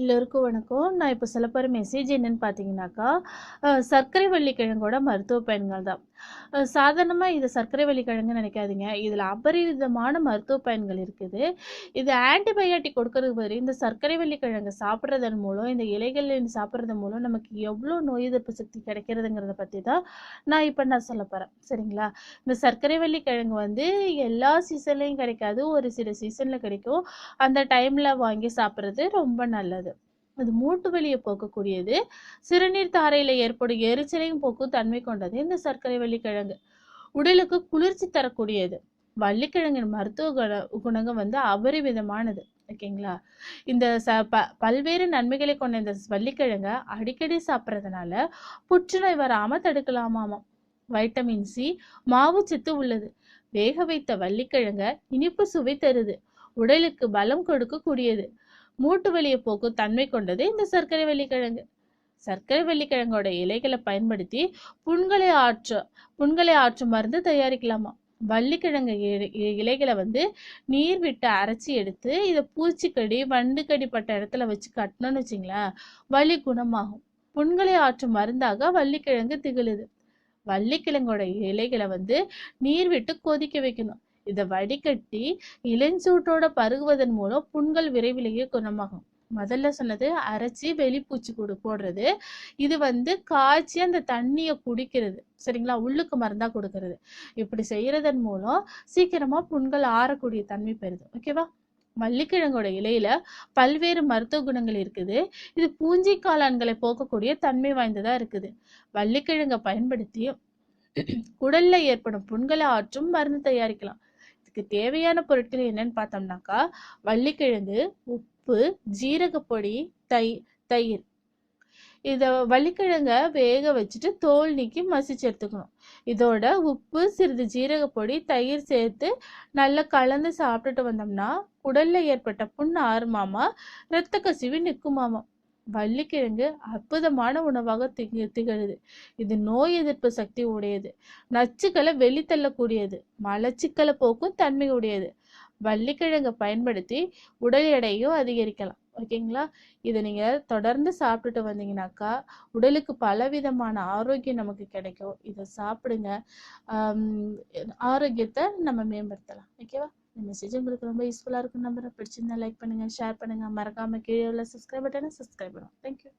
எல்லோருக்கும் வணக்கம். நான் இப்போ சொல்ல போகிற மெசேஜ் என்னென்னு பார்த்தீங்கன்னாக்கா சர்க்கரை வள்ளி கிழங்கோட மருத்துவ பயன்கள் தான். சாதாரணமாக இது சர்க்கரை வள்ளி கிழங்கு நினைக்காதீங்க. இதில் அபரிவிதமான மருத்துவ பயன்கள் இருக்குது. இது ஆன்டிபயோட்டிக் கொடுக்கறதுக்கு பதில் இந்த சர்க்கரை வள்ளி கிழங்கு சாப்பிட்றதன் மூலம் இந்த இலைகள் சாப்பிட்றது மூலம் நமக்கு எவ்வளோ நோய் எதிர்ப்பு சக்தி கிடைக்கிறதுங்கிறத பற்றி தான் நான் இப்போ நான் சொல்ல போகிறேன் சரிங்களா? இந்த சர்க்கரை வள்ளி கிழங்கு வந்து எல்லா சீசன்லேயும் கிடைக்காது. ஒரு சில சீசனில் கிடைக்கும். அந்த டைமில் வாங்கி சாப்பிட்றது ரொம்ப நல்லது. அது மூட்டு வலியை போக்கக்கூடியது. சிறுநீர் தாரையில் ஏற்படும் எரிச்சலையும் போக்கும் தன்மை கொண்டது. இந்த சர்க்கரை வள்ளிக்கிழங்கு உடலுக்கு குளிர்ச்சி தரக்கூடியது. வள்ளிக்கிழங்கின் மருத்துவ குண குணங்கள் வந்து அபரிவிதமானது. ஓகேங்களா? இந்த ச ப பல்வேறு நன்மைகளை கொண்ட இந்த வள்ளிக்கிழங்கை அடிக்கடி சாப்பிட்றதுனால புற்றுநோய் வராமல் தடுக்கலாமாமாம் வைட்டமின் சி மாவுச்சத்து உள்ளது. வேக வைத்த வள்ளிக்கிழங்க இனிப்பு சுவை தருது. உடலுக்கு பலம் கொடுக்கக்கூடியது. மூட்டு வலியை போக்கும் தன்மை கொண்டது இந்த சர்க்கரை வள்ளிக்கிழங்கு. சர்க்கரை வள்ளிக்கிழங்கோட இலைகளை பயன்படுத்தி புண்களை ஆற்ற புண்களை ஆற்றும் மருந்து தயாரிக்கலாமா? வள்ளிக்கிழங்கு இலை- இலைகளை வந்து நீர் விட்டு அரைச்சி எடுத்து இதை பூச்சிக்கடி வண்டுக்கடி பட்ட இடத்துல வச்சு கட்டணும்னு வச்சிங்களேன் வலி குணமாகும். புண்களை ஆற்றும் மருந்தாக வள்ளிக்கிழங்கு திகழுது. வள்ளிக்கிழங்கோட இலைகளை வந்து நீர் விட்டு கொதிக்க வைக்கணும். இதை வடிகட்டி இளஞ்சூட்டோட பருகுவதன் மூலம் புண்கள் விரைவிலேயே குணமாகும். முதல்ல சொன்னது அரைச்சி வெளிப்பூச்சி கொடு போடுறது. இது வந்து காய்ச்சி அந்த தண்ணியை குடிக்கிறது. சரிங்களா? உள்ளுக்கு மருந்தா கொடுக்கறது. இப்படி செய்யறதன் மூலம் சீக்கிரமா புண்கள் ஆறக்கூடிய தன்மை பெறுது. ஓகேவா மல்லிக்கிழங்கோட இலையில பல்வேறு மருத்துவ குணங்கள் இருக்குது. இது பூஞ்சி காளான்களை போக்கக்கூடிய தன்மை வாய்ந்ததா இருக்குது. வள்ளிக்கிழங்கை பயன்படுத்தி குடல்ல ஏற்படும் புண்களை ஆற்றும் மருந்து தயாரிக்கலாம். இதுக்கு தேவையான பொருட்கள் என்னன்னு பார்த்தோம்னாக்கா வள்ளிக்கிழங்கு உப்பு ஜீரகப்பொடி தை தயிர். இதை வள்ளிக்கிழங்க வேக வச்சுட்டு தோல் நீக்கி மசிச்சு எடுத்துக்கணும். இதோட உப்பு சிறிது ஜீரகப்பொடி தயிர் சேர்த்து நல்லா கலந்து சாப்பிட்டுட்டு வந்தோம்னா உடல்ல ஏற்பட்ட புண் ஆறுமாமா இரத்த கசிவு நிற்குமாமா. வள்ளிக்கிழங்கு அற்புதமான உணவாக திக திகழுது. இது நோய் எதிர்ப்பு சக்தி உடையது. நச்சுக்களை வெளித்தள்ளக்கூடியது மலச்சிக்கலை போக்கும் தன்மை உடையது. வள்ளிக்கிழங்கை பயன்படுத்தி உடல் எடையும் அதிகரிக்கலாம். ஓகேங்களா? இதை நீங்கள் தொடர்ந்து சாப்பிட்டுட்டு வந்தீங்கன்னாக்கா உடலுக்கு பலவிதமான ஆரோக்கியம் நமக்கு கிடைக்கும். இதை சாப்பிடுங்க. ஆரோக்கியத்தை நம்ம மேம்படுத்தலாம். ஓகேவா? இந்த மெசேஜ் உங்களுக்கு ரொம்ப யூஸ்ஃபுல்லாக இருக்கும் நம்பரை பிடிச்சிருந்தா லைக் பண்ணுங்கள் ஷேர் பண்ணுங்கள் மறக்காமல் கீழே உள்ள சப்ஸ்கிரைப் பட்டனை சப்ஸ்கிரைப் பண்ணுவோம் தேங்க்யூ